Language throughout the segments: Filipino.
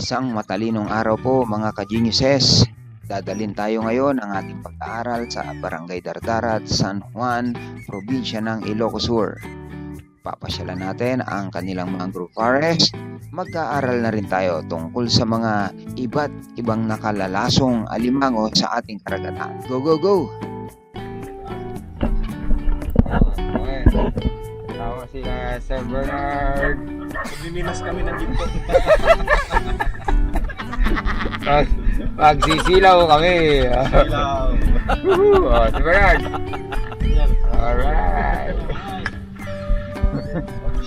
Isang matalinong araw po mga ka-geniuses. Dadalin tayo ngayon ang ating pag-aaral sa Barangay Dardarat, San Juan, probinsya ng Ilocos Sur. Papasyalan natin ang kanilang mangrove forest. Mag-aaral na rin tayo tungkol sa mga iba't ibang nakalalasong alimango sa ating karagatan. Go, go, go! Okay. Tama si uh, Sir Bernard. Maglilinas kami ng ginto. Pag, pagsisilaw kami. Ilaw. Woohoo! oh, si Bernard. Yan. Alright.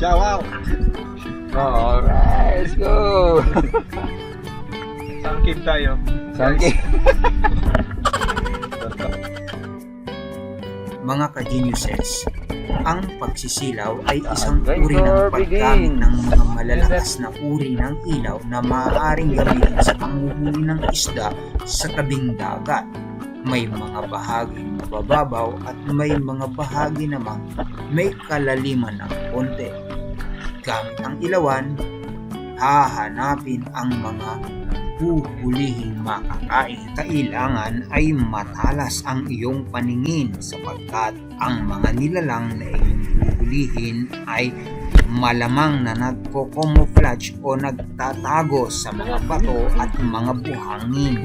Wow. Oh, alright. Let's go. Sangkip tayo. Sangki. Mga ka-geniuses, ang pagsisilaw ay isang uri ng paggamit ng mga malalakas na uri ng ilaw na maaaring gamitin sa panguhuli ng isda sa tabing dagat. May mga bahaging mabababaw at may mga bahagi namang may kalaliman ng konti. Gamit ang ilawan, hahanapin ang mga huhulihing makakain. Kailangan ay matalas ang iyong paningin sapagkat ang mga nilalang na iyong huhulihin ay malamang na nagko-camouflage o nagtatago sa mga bato at mga buhangin.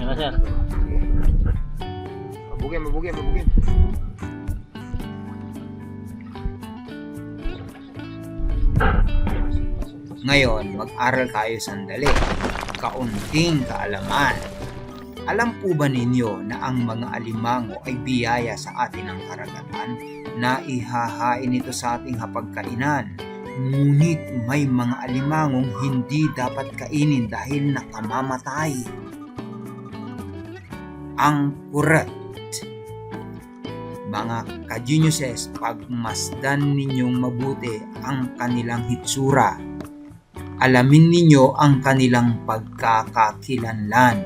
Yan sir. Mabugin, mabugin, mabugin. Ngayon, mag-aral tayo sandali. Kaunting kaalaman. Alam po ba ninyo na ang mga alimango ay biyaya sa atin ng karagatan na ihahain ito sa ating hapagkainan? Ngunit may mga alimangong hindi dapat kainin dahil nakamamatay. Ang kuret. Mga ka-geniuses, pagmasdan ninyong mabuti ang kanilang hitsura alamin ninyo ang kanilang pagkakakilanlan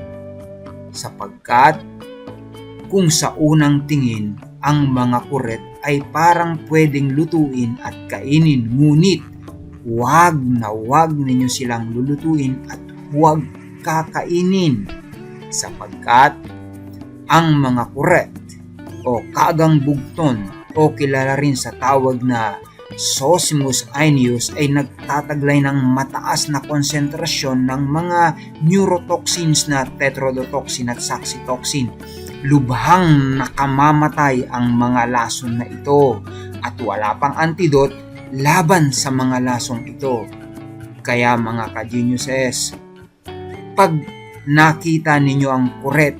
sapagkat kung sa unang tingin ang mga kuret ay parang pwedeng lutuin at kainin ngunit huwag na huwag ninyo silang lulutuin at huwag kakainin sapagkat ang mga kuret o kagang bugton o kilala rin sa tawag na Sosimus aeneus ay nagtataglay ng mataas na konsentrasyon ng mga neurotoxins na tetrodotoxin at saxitoxin. Lubhang nakamamatay ang mga lason na ito at wala pang antidot laban sa mga lasong ito. Kaya mga ka-geniuses, pag nakita ninyo ang kuret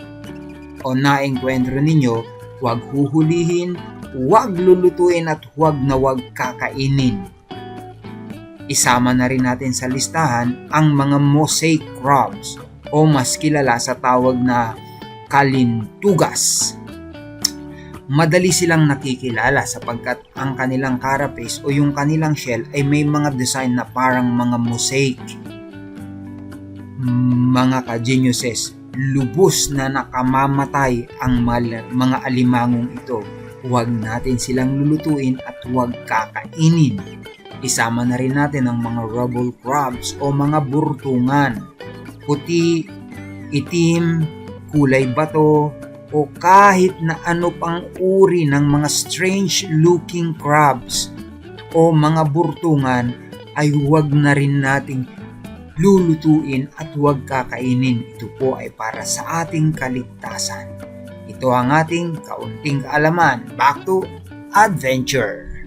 o naengkwentro ninyo, huwag huhulihin, huwag lulutuin at huwag na huwag kakainin. Isama na rin natin sa listahan ang mga mosaic crabs o mas kilala sa tawag na kalintugas. Madali silang nakikilala sapagkat ang kanilang carapace o yung kanilang shell ay may mga design na parang mga mosaic. Mga ka-geniuses, lubos na nakamamatay ang mga alimangong ito. Huwag natin silang lulutuin at huwag kakainin. Isama na rin natin ang mga rubble crabs o mga burtungan. Puti, itim, kulay bato, o kahit na ano pang uri ng mga strange looking crabs o mga burtungan ay huwag na rin nating lulutuin at huwag kakainin. Ito po ay para sa ating kaligtasan. Ito ang ating kaunting kaalaman. Back to adventure!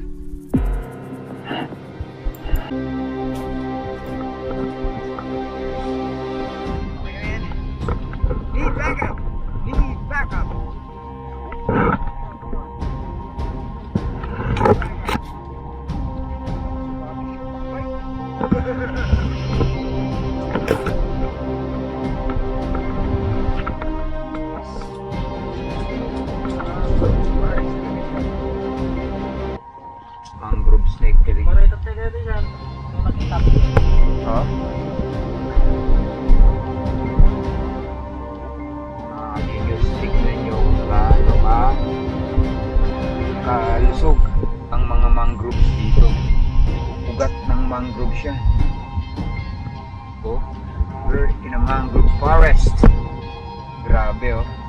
Mangrove siya. Oh, we're in a mangrove forest. Grabe oh.